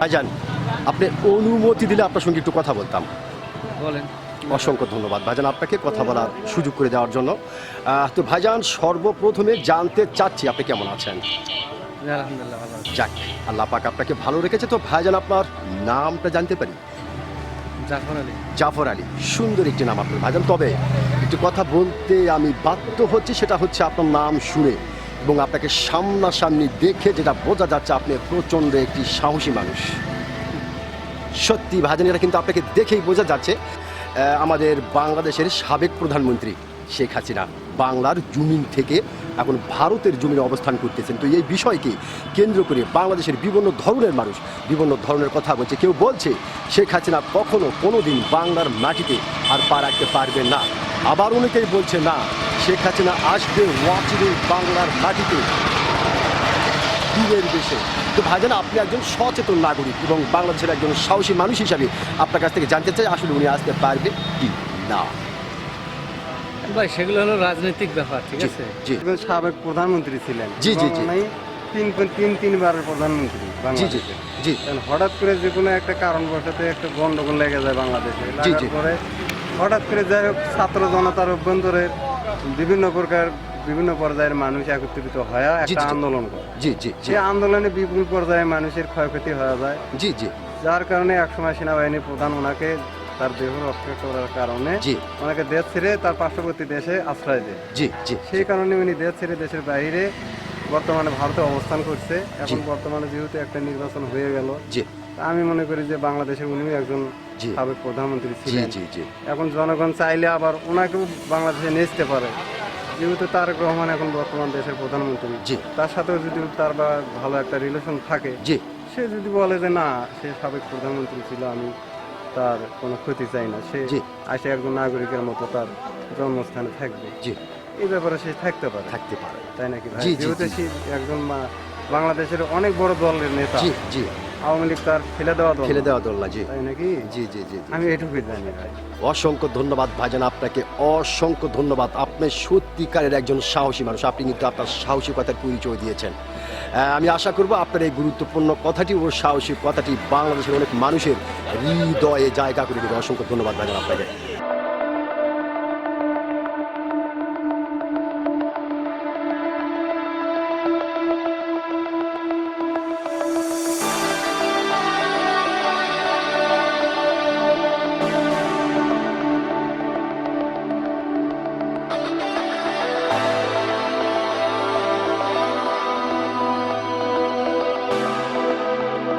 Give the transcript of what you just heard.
ভাইজান আপনি অনুমতি দিলে আপনার সঙ্গে একটু কথা বলতাম। বলেন। অসংখ্য ধন্যবাদ। ভাইজান আপনাকে কথা বলার সুযোগ করে দেওয়ার জন্য। তো ভাইজান সর্বপ্রথমে জানতে চাচ্ছি আপনি কেমন আছেন? আলহামদুলিল্লাহ ভালো যাক আল্লাহ পাক আপনাকে ভালো রেখেছে। তো ভাইজান আপনার নামটা জানতে পারি? জাফর আলী। জাফর আলী সুন্দর একটি নাম আপনার। ভাইজান তবে একটি কথা বলতে আমি বাধ্য হচ্ছি সেটা হচ্ছে আপনার নাম শুনে। এবং আপনাকে সামনাসামনি দেখে যেটা বোঝা যাচ্ছে, আপনি প্রচণ্ড একটি সাহসী মানুষ। সত্যি, ভাইজান, এটা কিন্তু আপনাকে দেখেই বোঝা যাচ্ছে আমাদের বাংলাদেশের সাবেক প্রধানমন্ত্রী শেখ হাসিনা বাংলার জমিন থেকে এখন ভারতের জমিনে অবস্থান করতেছেন। তো এই বিষয়কে কেন্দ্র করে বাংলাদেশের বিভিন্ন ধরনের মানুষ, বিভিন্ন ধরনের কথা বলছে। কেউ বলছে, শেখ হাসিনা কখনো কোনো দিন বাংলার মাটিতে আর পা রাখতে পারবে না। আবার অনেকেই বলছে, না শেখ হাসিনা আসবে ওয়াচিরে বাংলার মাটিতে। দিনের দেশে তো ভাইজান আপনি একজন সচেতন নাগরিক এবং বাংলাদেশের একজন সাহসী মানুষ হিসাবে আপনার কাছ থেকে জানতে চাই আসলে উনি আসতে পারবে কি না? ভাই সেগুলো হলো রাজনৈতিক ব্যাপার ঠিক আছে? জি। সাবেক প্রধানমন্ত্রী ছিলেন। জি, জি, জি। তিন তিন তিনবারের প্রধানমন্ত্রী জি জি বাংলাদেশে। জি। হঠাৎ করে যে কোনো একটা কারণবশত একটা গন্ডগোল লেগে যায় বাংলাদেশে। জি, জি। পরে হঠাৎ করে যাই হোক ছাত্র জনতার অভ্যন্তরে বিভিন্ন প্রকার বিভিন্ন পর্যায়ের মানুষ একত্রিত হয় একটা আন্দোলন করে। জি জি সেই আন্দোলনে বিপুল পর্যায়ে মানুষের ক্ষয়ক্ষতি হয়ে যায়। জি জি। যার কারণে একসময় সেনাবাহিনীর প্রধান ওনাকে তার দেহ রক্ষা করার কারণে ওনাকে দেশ ছেড়ে তার পার্শ্ববর্তী দেশে আশ্রয় দেয়। জি জি। সেই কারণে উনি দেশ ছেড়ে দেশের বাইরে বর্তমানে ভারতে অবস্থান করছে। এখন বর্তমানে যেহেতু একটা নির্বাচন হয়ে গেল জি। আমি মনে করি যে বাংলাদেশের উনিও একজন সাবেক প্রধানমন্ত্রী ছিলেন। জি জি। এখন জনগণ চাইলে আবার ওনাকেও বাংলাদেশে নিয়ে পারে। যেহেতু তারেক রহমান এখন বর্তমান দেশের প্রধানমন্ত্রী জি। তার সাথেও যদি তার বা ভালো একটা রিলেশন থাকে সে যদি বলে যে না সে সাবেক প্রধানমন্ত্রী ছিল আমি তার কোনো ক্ষতি চাই না। সে। আসে একজন নাগরিকের মতো তার জন্মস্থানে থাকবে। জি। এই ব্যাপারে সে থাকতে পারে। থাকতে পারে। তাই নাকি যেহেতু। সে একজন বাংলাদেশের অনেক বড় দলের নেতা। জি। আওয়ামী লীগ তার ফেলে দেওয়া দল। ফেলে দেওয়া দোল্লা জি। তাই নাকি? জি জি জি জি। আমি এটুকুই জানি ভাই। অসংখ্য ধন্যবাদ ভাইজান আপনাকে অসংখ্য ধন্যবাদ। আপনি সত্যিকারের একজন সাহসী মানুষ আপনি কিন্তু আপনার সাহসিকতার পরিচয় দিয়েছেন। আমি আশা করব আপনার এই গুরুত্বপূর্ণ কথাটি ও সাহসী কথাটি বাংলাদেশের অনেক মানুষের হৃদয়ে জায়গা করে দেবে। অসংখ্য ধন্যবাদ ভাইজান আপনাকে।